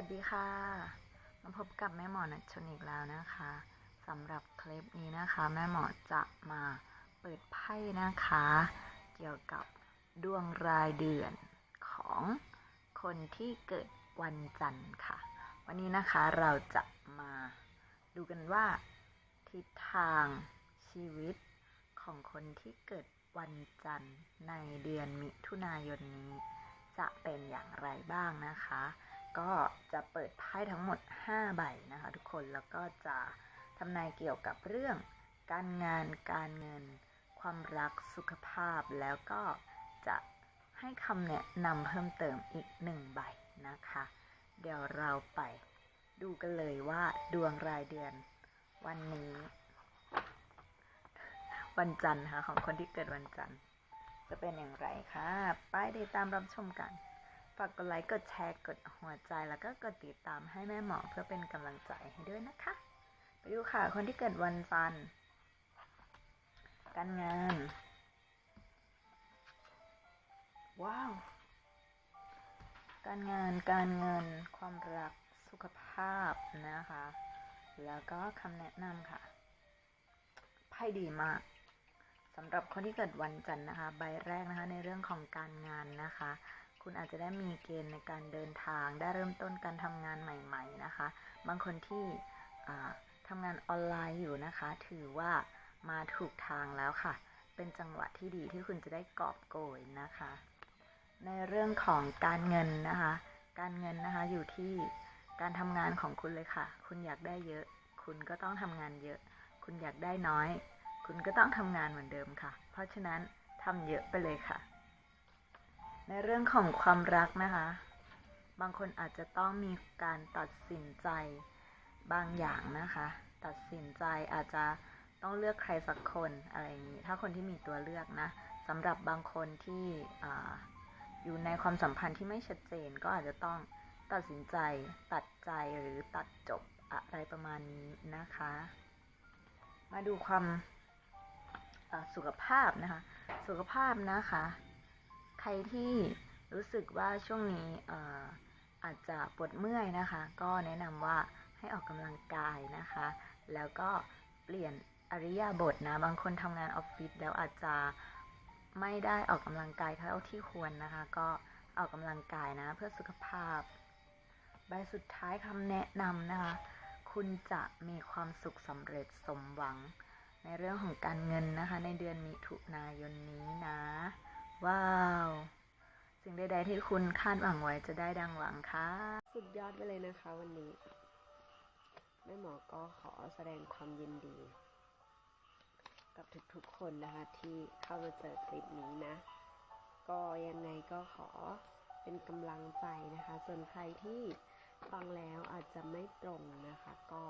วัสดีค่ะ มาพบกับแม่หมอนัชชนอีกแล้วนะคะสำหรับคลิปนี้นะคะ แม่หมอจะมาเปิดไพ่นะคะ เกี่ยวกับดวงรายเดือนของคนที่เกิดวันจันทร์ค่ะ วันนี้นะคะเราจะมาดูกันว่า ทิศทางชีวิตของคนที่เกิดวันจันทร์ในเดือนมิถุนายนนี้ จะเป็นอย่างไรบ้างนะคะ ก็จะเปิดไพ่ทั้งหมด 5 ใบนะคะทุกคนแล้วก็จะทำนายเกี่ยวกับเรื่อง การงานการเงิน ความรักสุขภาพแล้วก็จะให้คำแนะนำเพิ่มเติมอีกหนึ่งใบนะคะ เดี๋ยวเราไปดูกันเลยว่าดวงรายเดือนวันนี้ วันจันทร์ค่ะของคนที่เกิดวันจันทร์ จะเป็นอย่างไรคะ ไปติดตามรับชมกัน ฝากกดไลค์กดแชร์กดหัวใจแล้วก็กดติดตามให้แม่หมอเพื่อเป็นกำลังใจให้ด้วยนะคะ ไปดูค่ะ คนที่เกิดวันจันทร์การงาน ว้าว การงานการเงินความรักสุขภาพนะคะ แล้วก็คำแนะนำค่ะไพ่ดีมากสำหรับคนที่เกิดวันจันทร์นะคะ ใบแรกนะคะในเรื่องของการงานนะคะ คุณอาจจะได้มีเกณฑ์ในการเดินทาง ได้เริ่มต้นการทำงานใหม่ ๆนะคะ บางคนที่ทำงานออนไลน์อยู่นะคะ ถือว่ามาถูกทางแล้วค่ะ เป็นจังหวะที่ดีที่คุณจะได้กอบโกยนะคะ ในเรื่องของการเงินนะคะ การเงินนะคะอยู่ที่การทำงานของคุณเลยค่ะ คุณอยากได้เยอะ คุณก็ต้องทำงานเยอะ คุณอยากได้น้อย คุณก็ต้องทำงานเหมือนเดิมค่ะ เพราะฉะนั้นทำเยอะไปเลยค่ะ ในเรื่องของความรักนะคะ บางคนอาจจะต้องมีการตัดสินใจบางอย่างนะคะ ตัดสินใจอาจจะต้องเลือกใครสักคนอะไรอย่างนี้ ถ้าคนที่มีตัวเลือกนะสำหรับบางคนที่ออยู่ในความสัมพันธ์ที่ไม่ชัดเจนก็อาจจะต้องตัดสินใจตัดใจหรือตัดจบอะไรประมาณนี้นะคะ มาดูความสุขภาพนะคะ สุขภาพนะคะ รที่รู้สึกว่าช่วงนี้อ่าอาจจะปวดเมื่อยนะคะ ก็แนะนำว่าให้ออกกำลังกายนะคะ แล้วก็เปลี่ยนอริยาบทนะ บางคนทำงานออฟฟิศแล้วอาจจะไม่ได้ออกกำลังกายเท่าที่ควรนะคะ ก็ออกกำลังกายนะเพื่อสุขภาพ ใบสุดท้ายคำแนะนำนะคะ คุณจะมีความสุขสำเร็จสมหวัง ในเรื่องของการเงินนะคะ ในเดือนมิถุนายนนี้นะ ว้าว สิ่งใดๆที่คุณคาดหวังไว้จะได้ดังหวังค่ะ สุดยอดไปเลยนะคะวันนี้ แม่หมอก็ขอแสดงความยินดี กับทุกๆคนนะคะที่เข้ามาเจอคลิปนี้นะ ก็ยังไงก็ขอเป็นกำลังใจนะคะ ส่วนใครที่ฟังแล้วอาจจะไม่ตรงนะคะ ก็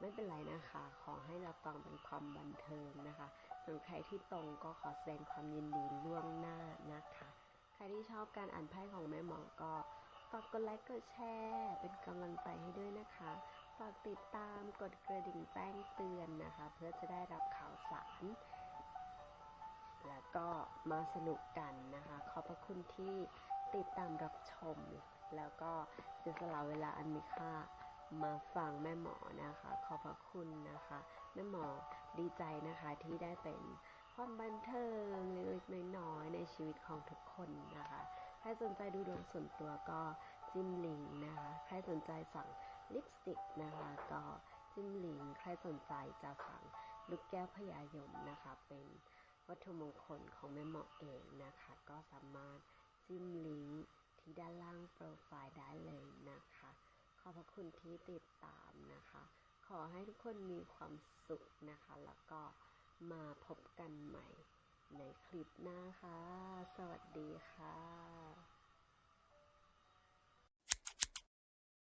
ไม่เป็นไรนะคะ ขอให้เราฟังเป็นความบันเทิงนะคะ ส่วนใครที่ตรงก็ขอแสดงความยินดีล่วงหน้านะคะ ใครที่ชอบการอ่านไพ่ของแม่หมอก็ฝากกดไลค์กดแชร์ เป็นกำลังใจให้ด้วยนะคะฝากติดตามกดกระดิ่งแจ้งเตือนนะคะ เพื่อจะได้รับข่าวสาร แล้วก็มาสนุกกันนะคะ ขอบพระคุณที่ติดตามรับชม แล้วก็เสียสละเวลาอันมีค่า มาฟังแม่หมอนะคะ ขอบพระคุณนะคะ แม่หมอดีใจนะคะที่ได้เป็นความบันเทิงเล็กๆน้อยๆในชีวิตของทุกคนนะคะ ใครสนใจดูดวงส่วนตัวก็จิ้มลิงนะคะ ใครสนใจสั่งลิปสติกนะคะ ก็จิ้มลิง ใครสนใจจะสั่งลูกแก้วพญายมนะคะ เป็นวัตถุมงคลของแม่หมอเองนะคะ ก็สามารถจิ้มลิงก์ที่ด้านล่างโปรไฟล์ได้เลยนะคะ ข อบพระคุณที่ติดตามนะคะ ขอให้ทุกคนมีความสุขนะคะ แล้วก็มาพบกันใหม่ในคลิปหน้าค่ะ สวัสดีค่ะ